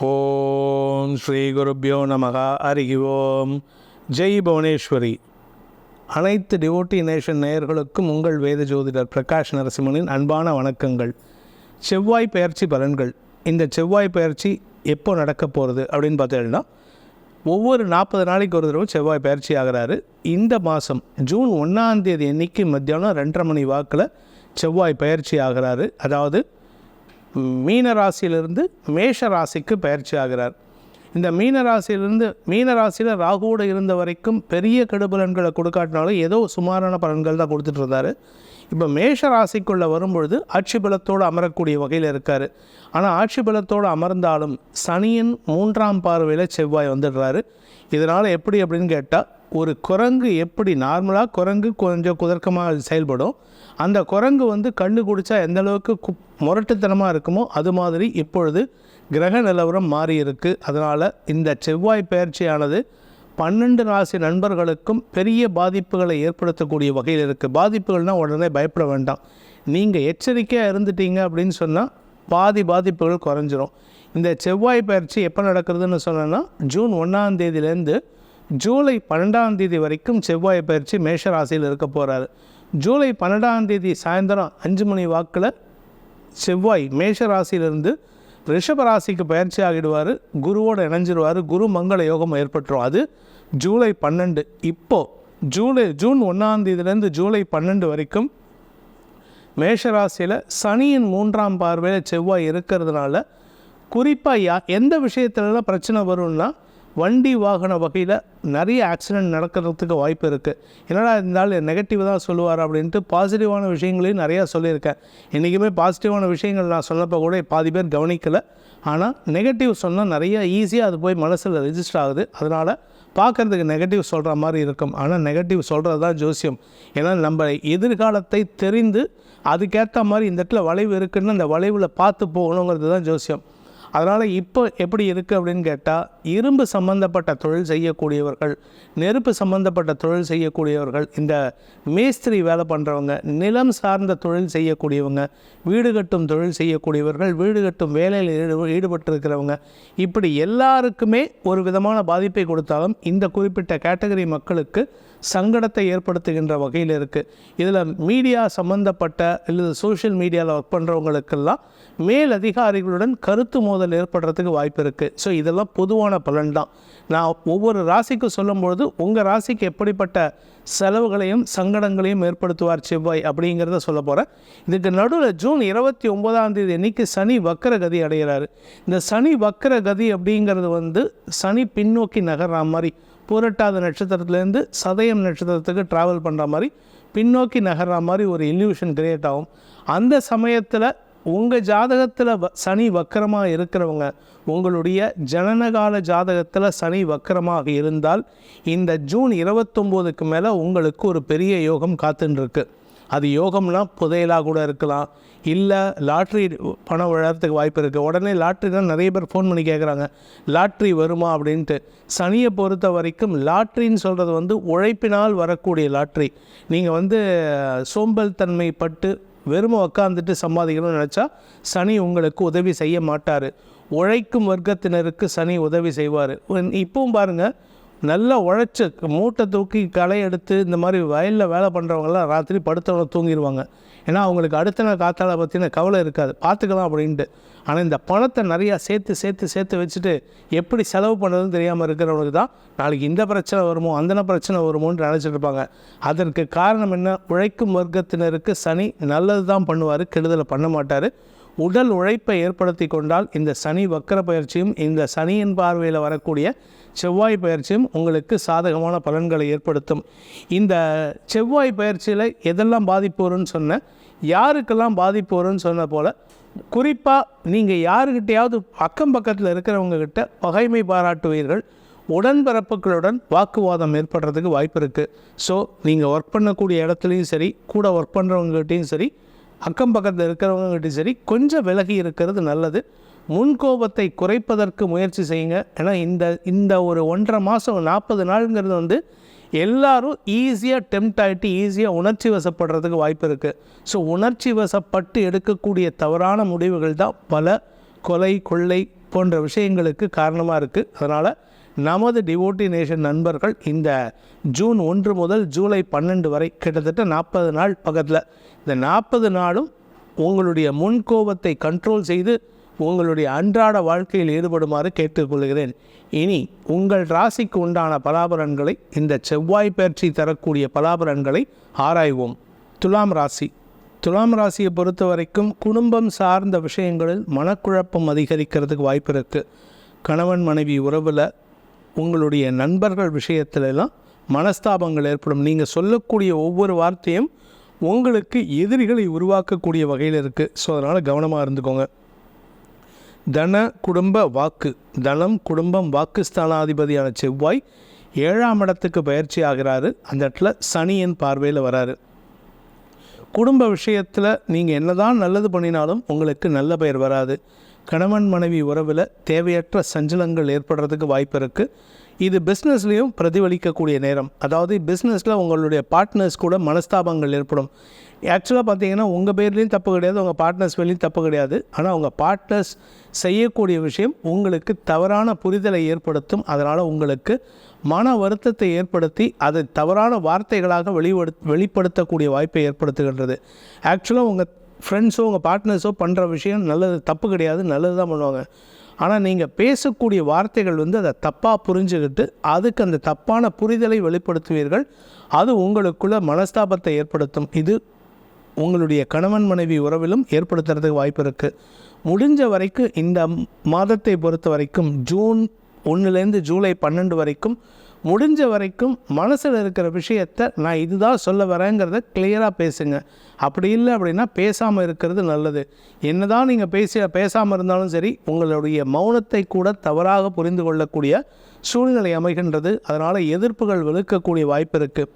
ஓம் ஸ்ரீ குருப்பியோ நமகா. ஹரிகி ஓம். ஜெய் புவனேஸ்வரி. அனைத்து டிவோட்டி நேஷன் நேயர்களுக்கும் உங்கள் வேத ஜோதிடர் பிரகாஷ் நரசிம்மனின் அன்பான வணக்கங்கள். செவ்வாய் பயிற்சி பலன்கள். இந்த செவ்வாய் பயிற்சி எப்போ நடக்க போகிறது அப்படின்னு பார்த்தீங்கன்னா ஒவ்வொரு நாற்பது நாளைக்கு ஒரு தடவை செவ்வாய் பயிற்சி ஆகிறாரு. இந்த மாதம் ஜூன் ஒன்றாம் தேதி அன்னைக்கு மத்தியானம் ரெண்டரை மணி வாக்கில் செவ்வாய் பயிற்சி ஆகிறாரு. அதாவது மீன ராசியிலிருந்து மேஷ ராசிக்கு பயிற்சி ஆகிறார் இந்த மீன ராசியிலிருந்து மீன ராசியில் ராகுவோடு இருந்த வரைக்கும் பெரிய கெடுபலன்களை கொடுக்காட்டினாலும் ஏதோ சுமாரான பலன்கள் தான் கொடுத்துட்டு இருந்தார். இப்போ மேஷ ராசிக்குள்ளே வரும்பொழுது ஆட்சி பலத்தோடு அமரக்கூடிய வகையில் இருக்கார். ஆனால் ஆட்சி பலத்தோடு அமர்ந்தாலும் சனியின் மூன்றாம் பார்வையில் செவ்வாய் வந்துடுறாரு. இதனால் எப்படி அப்படின்னு கேட்டால் ஒரு குரங்கு எப்படி நார்மலாக குரங்கு கொஞ்சம் குதர்க்கமாக செயல்படும். அந்த குரங்கு வந்து கண்ணு குடித்தா எந்த அளவுக்கு கு முரட்டுத்தனமாக இருக்குமோ அது மாதிரி இப்பொழுது கிரக நிலவரம் மாறியிருக்கு. அதனால் இந்த செவ்வாய் பயிற்சியானது பன்னெண்டு ராசி நண்பர்களுக்கும் பெரிய பாதிப்புகளை ஏற்படுத்தக்கூடிய வகையில் இருக்குது பாதிப்புகள்னால் உடனே பயப்பட வேண்டாம். நீங்கள் எச்சரிக்கையாக இருந்துட்டீங்க அப்படின்னு சொன்னால் பாதி பாதிப்புகள் குறைஞ்சிரும். இந்த செவ்வாய் பயிற்சி எப்போ நடக்கிறதுன்னு சொன்னோன்னா ஜூன் ஒன்றாம் தேதியிலேருந்து ஜூலை பன்னெண்டாம் தேதி வரைக்கும் செவ்வாய் பயிற்சி மேஷ ராசியில் இருக்க போகிறாரு ஜூலை பன்னெண்டாம் தேதி சாயந்தரம் அஞ்சு மணி வாக்கில் செவ்வாய் மேஷ ராசியிலிருந்து ரிஷப ராசிக்கு பயிற்சி ஆகிடுவார் குருவோடு இணைஞ்சிடுவார் குரு மங்கள யோகம் ஏற்பட்டுரும். அது ஜூலை பன்னெண்டு. இப்போது ஜூலை ஜூன் ஒன்றாம் தேதியிலேருந்து ஜூலை பன்னெண்டு வரைக்கும் மேஷராசியில் சனியின் மூன்றாம் பார்வையில் செவ்வாய் இருக்கிறதுனால குறிப்பாக யா எந்த விஷயத்துலலாம் பிரச்சனை வரும்னா வண்டி வாகன வகையில் நிறைய ஆக்சிடெண்ட் நடக்கிறதுக்கு வாய்ப்பு இருக்குது என்னடா இருந்தாலும் நெகட்டிவ் தான் சொல்லுவார் அப்படின்ட்டு பாசிட்டிவான விஷயங்களையும் நிறையா சொல்லியிருக்கேன். இன்றைக்குமே பாசிட்டிவான விஷயங்கள் நான் சொன்னப்போ கூட பாதி பேர் கவனிக்கலை. ஆனால் நெகட்டிவ் சொன்னால் நிறைய ஈஸியாக அது போய் மனசில் ரெஜிஸ்டர் ஆகுது. அதனால் பார்க்குறதுக்கு நெகட்டிவ் சொல்கிற மாதிரி இருக்கும். ஆனால் நெகட்டிவ் சொல்கிறது தான் ஜோசியம். ஏன்னா நம்ம எதிர்காலத்தை தெரிந்து அதுக்கேற்ற மாதிரி இந்த இடத்துல வளைவு இருக்குன்னு அந்த வளைவில் பார்த்து போகணுங்கிறது தான் ஜோசியம். அதனால் இப்போ எப்படி இருக்குது அப்படின்னு கேட்டால் இரும்பு சம்மந்தப்பட்ட தொழில் செய்யக்கூடியவர்கள் நெருப்பு சம்மந்தப்பட்ட தொழில் செய்யக்கூடியவர்கள் இந்த மேஸ்திரி வேலை பண்ணுறவங்க நிலம் சார்ந்த தொழில் செய்யக்கூடியவங்க வீடு கட்டும் தொழில் செய்யக்கூடியவர்கள் வீடு கட்டும் வேலையில் ஈடு ஈடுபட்டிருக்கிறவங்க இப்படி எல்லாருக்குமே ஒரு விதமான பாதிப்பை கொடுத்தாலும் இந்த குறிப்பிட்ட கேட்டகரி மக்களுக்கு சங்கடத்தை ஏற்படுத்துகின்ற வகையில் இருக்குது இதில் மீடியா சம்மந்தப்பட்ட இல்லை சோஷியல் மீடியாவில் ஒர்க் பண்ணுறவங்களுக்கெல்லாம் மேல் அதிகாரிகளுடன் கருத்து மோதல் ஏற்படுறதுக்கு வாய்ப்பு இருக்குது ஸோ இதெல்லாம் பொதுவான பலன் தான் நான் ஒவ்வொரு ராசிக்கு சொல்லும்பொழுது உங்கள் ராசிக்கு எப்படிப்பட்ட செலவுகளையும் சங்கடங்களையும் ஏற்படுத்துவார் செவ்வாய் அப்படிங்கிறத சொல்ல போகிறேன் இதுக்கு நடுவில் ஜூன் இருபத்தி ஒன்பதாம் தேதி அன்னைக்கு சனி வக்கர கதி அடைகிறாரு இந்த சனி வக்கர கதி அப்படிங்கிறது வந்து சனி பின்னோக்கி நகர்ற மாதிரி பூரட்டாத நட்சத்திரத்துலேருந்து சதயம் நட்சத்திரத்துக்கு ட்ராவல் பண்ணுற மாதிரி பின்னோக்கி நகர்ற மாதிரி ஒரு இல்யூஷன் கிரியேட் ஆகும். அந்த சமயத்தில் உங்கள் ஜாதகத்தில் வ சனி வக்கரமாக இருக்கிறவங்க உங்களுடைய ஜனனகால ஜாதகத்தில் சனி வக்கரமாக இருந்தால் இந்த ஜூன் இருபத்தொம்போதுக்கு மேலே உங்களுக்கு ஒரு பெரிய யோகம் காத்துன்னு அது யோகம்னா புதையலாக கூட இருக்கலாம். இல்லை லாட்ரி பணம் விழறதுக்கு வாய்ப்பு இருக்குது உடனே லாட்ரி தான் நிறைய பேர் ஃபோன் பண்ணி கேட்குறாங்க லாட்ரி வருமா அப்படின்ட்டு. சனியை பொறுத்த வரைக்கும் லாட்ரின்னு சொல்கிறது வந்து உழைப்பினால் வரக்கூடிய லாட்ரி. நீங்கள் வந்து சோம்பல் தன்மை பட்டு வெறுமை உக்காந்துட்டு சம்பாதிக்கணும்னு நினச்சா சனி உங்களுக்கு உதவி செய்ய மாட்டார். உழைக்கும் வர்க்கத்தினருக்கு சனி உதவி செய்வார். இப்பவும் பாருங்கள் நல்லா உழைச்சி மூட்டை தூக்கி களை எடுத்து இந்த மாதிரி வயலில் வேலை பண்ணுறவங்கலாம் ராத்திரி படுத்தவங்க தூங்கிடுவாங்க ஏன்னா அவங்களுக்கு அடுத்த நாள் காத்தால பற்றின கவலை இருக்காது. பார்த்துக்கலாம் அப்படின்ட்டு. ஆனால் இந்த பணத்தை நிறையா சேர்த்து சேர்த்து சேர்த்து வச்சுட்டு எப்படி செலவு பண்ணுறதுன்னு தெரியாமல் இருக்கிறவங்களுக்கு தான் நாளைக்கு இந்த பிரச்சனை வருமோ அந்த பிரச்சனை வருமோன்னு நினச்சிட்டு இருப்பாங்க. அதற்கு காரணம் என்ன? உழைக்கும் வர்க்கத்தினருக்கு சனி நல்லது தான் பண்ணுவார் கெடுதலை பண்ண மாட்டார். உடல் உழைப்பை ஏற்படுத்தி கொண்டால் இந்த சனி வக்கர பயிற்சியும் இந்த சனியின் பார்வையில் வரக்கூடிய செவ்வாய் பயிற்சியும் உங்களுக்கு சாதகமான பலன்களை ஏற்படுத்தும். இந்த செவ்வாய் பயிற்சியில் எதெல்லாம் பாதிப்பு வரும்னு சொன்ன யாருக்கெல்லாம் பாதிப்பு வரும்னு சொன்ன போல் குறிப்பாக நீங்கள் யாருக்கிட்டையாவது அக்கம் பக்கத்தில் இருக்கிறவங்கக்கிட்ட பகைமை பாராட்டுவீர்கள். உடன்பிறப்புகளுடன் வாக்குவாதம் ஏற்படுறதுக்கு வாய்ப்பு இருக்குது ஸோ நீங்கள் ஒர்க் பண்ணக்கூடிய இடத்துலையும் சரி கூட ஒர்க் பண்ணுறவங்ககிட்டையும் சரி அக்கம் பக்கத்தில் இருக்கிறவங்ககிட்டையும் சரி கொஞ்சம் விலகி இருக்கிறது நல்லது. முன்கோபத்தை குறைப்பதற்கு முயற்சி செய்யுங்க. ஏன்னா இந்த இந்த ஒரு ஒன்றரை மாதம் நாற்பது நாளுங்கிறது வந்து எல்லாரும் ஈஸியாக டெம்ட் ஆகிட்டு ஈஸியாக உணர்ச்சி வசப்படுறதுக்கு வாய்ப்பு இருக்குது ஸோ உணர்ச்சி வசப்பட்டு எடுக்கக்கூடிய தவறான முடிவுகள் தான் பல கொலை கொள்ளை போன்ற விஷயங்களுக்கு காரணமாக இருக்குது அதனால் நமது டிவோட்டி நேஷன் நண்பர்கள் இந்த ஜூன் ஒன்று முதல் ஜூலை பன்னெண்டு வரை கிட்டத்தட்ட நாற்பது நாள் பக்கத்தில். இந்த நாற்பது நாளும் உங்களுடைய முன்கோபத்தை கண்ட்ரோல் செய்து உங்களுடைய அன்றாட வாழ்க்கையில் ஈடுபடுமாறு கேட்டுக்கொள்கிறேன். இனி உங்கள் ராசிக்கு உண்டான பலாபலன்களை இந்த செவ்வாய் பயிற்சி தரக்கூடிய பலாபலன்களை ஆராய்வோம். துலாம் ராசி. துலாம் ராசியை பொறுத்த வரைக்கும் குடும்பம் சார்ந்த விஷயங்களில் மனக்குழப்பம் அதிகரிக்கிறதுக்கு வாய்ப்பு இருக்குது கணவன் மனைவி உறவில் உங்களுடைய நண்பர்கள் விஷயத்துலலாம் மனஸ்தாபங்கள் ஏற்படும். நீங்கள் சொல்லக்கூடிய ஒவ்வொரு வார்த்தையும் உங்களுக்கு எதிரிகளை உருவாக்கக்கூடிய வகையில் இருக்குது ஸோ அதனால் கவனமாக இருந்துக்கோங்க. தன குடும்ப வாக்கு. தனம் குடும்பம் வாக்கு ஸ்தானாதிபதியான செவ்வாய் ஏழாம் இடத்துக்கு பயிற்சி ஆகிறாரு. அந்த இடத்துல சனியின் பார்வையில் வராரு. குடும்ப விஷயத்தில் நீங்கள் என்னதான் நல்லது பண்ணினாலும் உங்களுக்கு நல்ல பெயர் வராது. கணவன் மனைவி உறவில் தேவையற்ற சஞ்சலங்கள் ஏற்படுறதுக்கு வாய்ப்பு இருக்குது இது பிஸ்னஸ்லேயும் பிரதிபலிக்கக்கூடிய நேரம். அதாவது பிஸ்னஸில் உங்களுடைய பார்ட்னர்ஸ் கூட மனஸ்தாபங்கள் ஏற்படும். ஆக்சுவலாக பார்த்தீங்கன்னா உங்கள் பேர்லேயும் தப்பு கிடையாது உங்கள் பார்ட்னர்ஸ் பேர்லேயும் தப்பு கிடையாது. ஆனால் உங்கள் பார்ட்னர்ஸ் செய்யக்கூடிய விஷயம் உங்களுக்கு தவறான புரிதலை ஏற்படுத்தும். அதனால் உங்களுக்கு மன வருத்தத்தை ஏற்படுத்தி அதை தவறான வார்த்தைகளாக வெளிவடு வெளிப்படுத்தக்கூடிய வாய்ப்பை ஏற்படுத்துகின்றது. ஆக்சுவலாக உங்கள் ஃப்ரெண்ட்ஸோ உங்கள் பார்ட்னர்ஸோ பண்ணுற விஷயம் நல்லது தப்பு கிடையாது நல்லது தான் பண்ணுவாங்க. ஆனால் நீங்கள் பேசக்கூடிய வார்த்தைகள் வந்து அதை தப்பாக புரிஞ்சுக்கிட்டு அதுக்கு அந்த தப்பான புரிதலை வெளிப்படுத்துவீர்கள். அது உங்களுக்குள்ள மனஸ்தாபத்தை ஏற்படுத்தும். இது உங்களுடைய கணவன் மனைவி உறவிலும் ஏற்படுத்துறதுக்கு வாய்ப்பு இருக்குது முடிஞ்ச வரைக்கும் இந்த மாதத்தை பொறுத்த வரைக்கும் ஜூன் ஒன்றுலேருந்து ஜூலை பன்னெண்டு வரைக்கும் முடிஞ்ச வரைக்கும் மனசில் இருக்கிற விஷயத்தை நான் இதுதான் சொல்ல வரேங்கிறத கிளியராக பேசுங்க. அப்படி இல்லை அப்படின்னா பேசாமல் இருக்கிறது நல்லது. என்னதான் நீங்கள் பேசி பேசாமல் இருந்தாலும் சரி உங்களுடைய மௌனத்தை கூட தவறாக புரிந்து கொள்ளக்கூடிய சூழ்நிலை அமைகின்றது. அதனால் எதிர்ப்புகள் வெளுக்கக்கூடிய வாய்ப்பு இருக்குது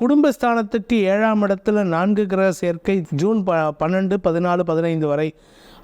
குடும்பஸ்தானத்துக்கு ஏழாம் இடத்துல நான்கு கிரக சேர்க்கை ஜூன் ப பன்னெண்டு பதினாலு பதினைந்து வரை.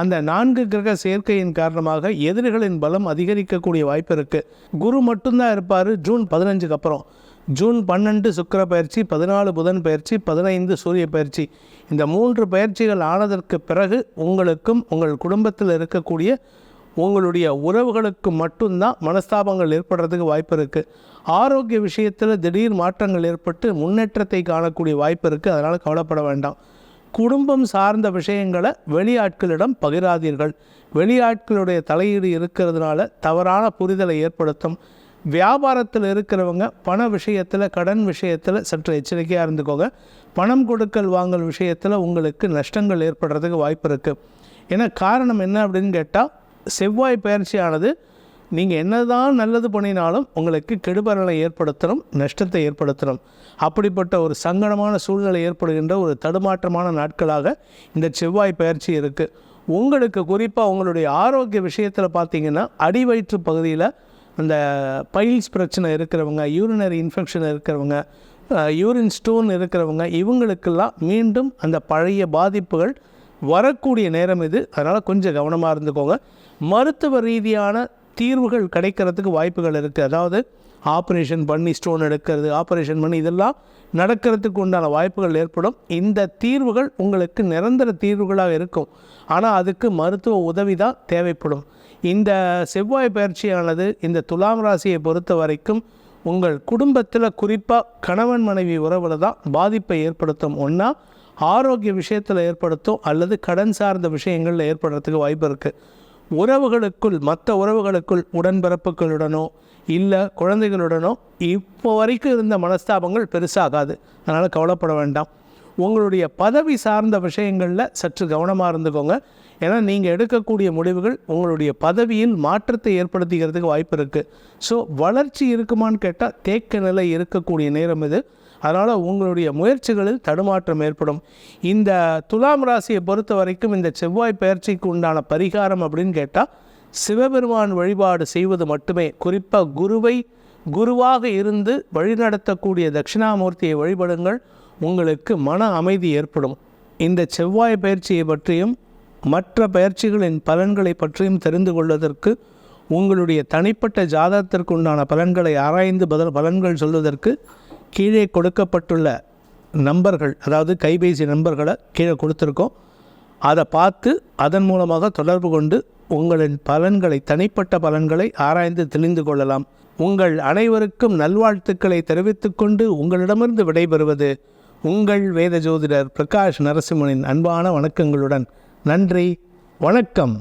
அந்த நான்கு கிரக சேர்க்கையின் காரணமாக எதிரிகளின் பலம் அதிகரிக்கக்கூடிய வாய்ப்பு இருக்குது குரு மட்டும்தான் இருப்பார் ஜூன் பதினஞ்சுக்கு அப்புறம். ஜூன் பன்னெண்டு சுக்கிர பயிற்சி பதினாலு புதன் பயிற்சி பதினைந்து சூரிய பயிற்சி. இந்த மூன்று பயிற்சிகள் ஆனதற்கு பிறகு உங்களுக்கும் உங்கள் குடும்பத்தில் இருக்கக்கூடிய உங்களுடைய உறவுகளுக்கு மட்டும்தான் மனஸ்தாபங்கள் ஏற்படுறதுக்கு வாய்ப்பு இருக்குது ஆரோக்கிய விஷயத்தில் திடீர் மாற்றங்கள் ஏற்பட்டு முன்னேற்றத்தை காணக்கூடிய வாய்ப்பு இருக்குது அதனால் கவலைப்பட வேண்டாம். குடும்பம் சார்ந்த விஷயங்களை வெளியாட்களிடம் பகிராதீர்கள். வெளியாட்களுடைய தலையீடு இருக்கிறதுனால தவறான புரிதலை ஏற்படுத்தும். வியாபாரத்தில் இருக்கிறவங்க பண விஷயத்தில் கடன் விஷயத்தில் சற்று எச்சரிக்கையாக இருந்துக்கோங்க. பணம் கொடுக்கல் வாங்கல் விஷயத்தில் உங்களுக்கு நஷ்டங்கள் ஏற்படுறதுக்கு வாய்ப்பு இருக்குது ஏன்னா காரணம் என்ன அப்படின்னு கேட்டால் செவ்வாய் பயிற்சியானது நீங்கள் என்னதான் நல்லது பண்ணினாலும் உங்களுக்கு கெடுபலனை ஏற்படுத்தணும் நஷ்டத்தை ஏற்படுத்தணும். அப்படிப்பட்ட ஒரு சங்கடமான சூழ்நிலை ஏற்படுகின்ற ஒரு தடுமாற்றமான நாட்களாக இந்த செவ்வாய் பயிற்சி இருக்குது உங்களுக்கு குறிப்பாக உங்களுடைய ஆரோக்கிய விஷயத்தில் பார்த்தீங்கன்னா அடி வயிற்று பகுதியில் அந்த பைல்ஸ் பிரச்சனை இருக்கிறவங்க யூரினரி இன்ஃபெக்ஷன் இருக்கிறவங்க யூரின் ஸ்டோன் இருக்கிறவங்க இவங்களுக்கெல்லாம் மீண்டும் அந்த பழைய பாதிப்புகள் வரக்கூடிய நேரம் இது. அதனால் கொஞ்சம் கவனமாக இருந்துக்கோங்க. மருத்துவ ரீதியான தீர்வுகள் கிடைக்கிறதுக்கு வாய்ப்புகள் இருக்குது அதாவது ஆப்ரேஷன் பண்ணி ஸ்டோன் எடுக்கிறது ஆப்ரேஷன் பண்ணி இதெல்லாம் நடக்கிறதுக்கு உண்டான வாய்ப்புகள் ஏற்படும். இந்த தீர்வுகள் உங்களுக்கு நிரந்தர தீர்வுகளாக இருக்கும். ஆனால் அதுக்கு மருத்துவ உதவி தான் தேவைப்படும். இந்த செவ்வாய் பயிற்சியானது இந்த துலாம் ராசியை பொறுத்த வரைக்கும் உங்கள் குடும்பத்தில் குறிப்பாக கணவன் மனைவி உறவில் தான் பாதிப்பை ஏற்படுத்தும். ஒன்றா ஆரோக்கிய விஷயத்தில் ஏற்படுத்தும் அல்லது கடன் சார்ந்த விஷயங்களில் ஏற்படுறதுக்கு வாய்ப்பு இருக்குது உறவுகளுக்குள் மற்ற உறவுகளுக்குள் உடன்பிறப்புகளுடனோ இல்லை குழந்தைகளுடனோ இப்போ வரைக்கும் இருந்த மனஸ்தாபங்கள் பெருசாகாது. அதனால் கவலைப்பட வேண்டாம். உங்களுடைய பதவி சார்ந்த விஷயங்களில் சற்று கவனமாக இருந்துக்கோங்க. ஏன்னா நீங்கள் எடுக்கக்கூடிய முடிவுகள் உங்களுடைய பதவியில் மாற்றத்தை ஏற்படுத்திக்கிறதுக்கு வாய்ப்பு இருக்குது ஸோ வளர்ச்சி இருக்குமான்னு கேட்டால் தேக்க நிலை இருக்கக்கூடிய நேரம் இது. அதனால் உங்களுடைய முயற்சிகளில் தடுமாற்றம் ஏற்படும். இந்த துலாம் ராசியை பொறுத்த வரைக்கும் இந்த செவ்வாய் பயிற்சிக்கு உண்டான பரிகாரம் அப்படின்னு கேட்டால் சிவபெருமான் வழிபாடு செய்வது மட்டுமே. குறிப்பாக குருவை குருவாக இருந்து வழிநடத்தக்கூடிய தட்சிணாமூர்த்தியை வழிபடுங்கள். உங்களுக்கு மன அமைதி ஏற்படும். இந்த செவ்வாய் பயிற்சியை பற்றியும் மற்ற பயிற்சிகளின் பலன்களை பற்றியும் தெரிந்து கொள்வதற்கு உங்களுடைய தனிப்பட்ட ஜாதகத்திற்கு உண்டான பலன்களை ஆராய்ந்து பதில் பலன்கள் சொல்வதற்கு கீழே கொடுக்கப்பட்டுள்ள நம்பர்கள் அதாவது கைபேசி நம்பர்களை கீழே கொடுத்துருக்கோம். அதை பார்த்து அதன் மூலமாக தொடர்பு கொண்டு உங்களின் பலன்களை தனிப்பட்ட பலன்களை ஆராய்ந்து தெளிந்து கொள்ளலாம். உங்கள் அனைவருக்கும் நல்வாழ்த்துக்களை தெரிவித்துக்கொண்டு உங்களிடமிருந்து விடைபெறுவது உங்கள் வேத ஜோதிடர் பிரகாஷ் நரசிம்மனின் அன்பான வணக்கங்களுடன் நன்றி வணக்கம்.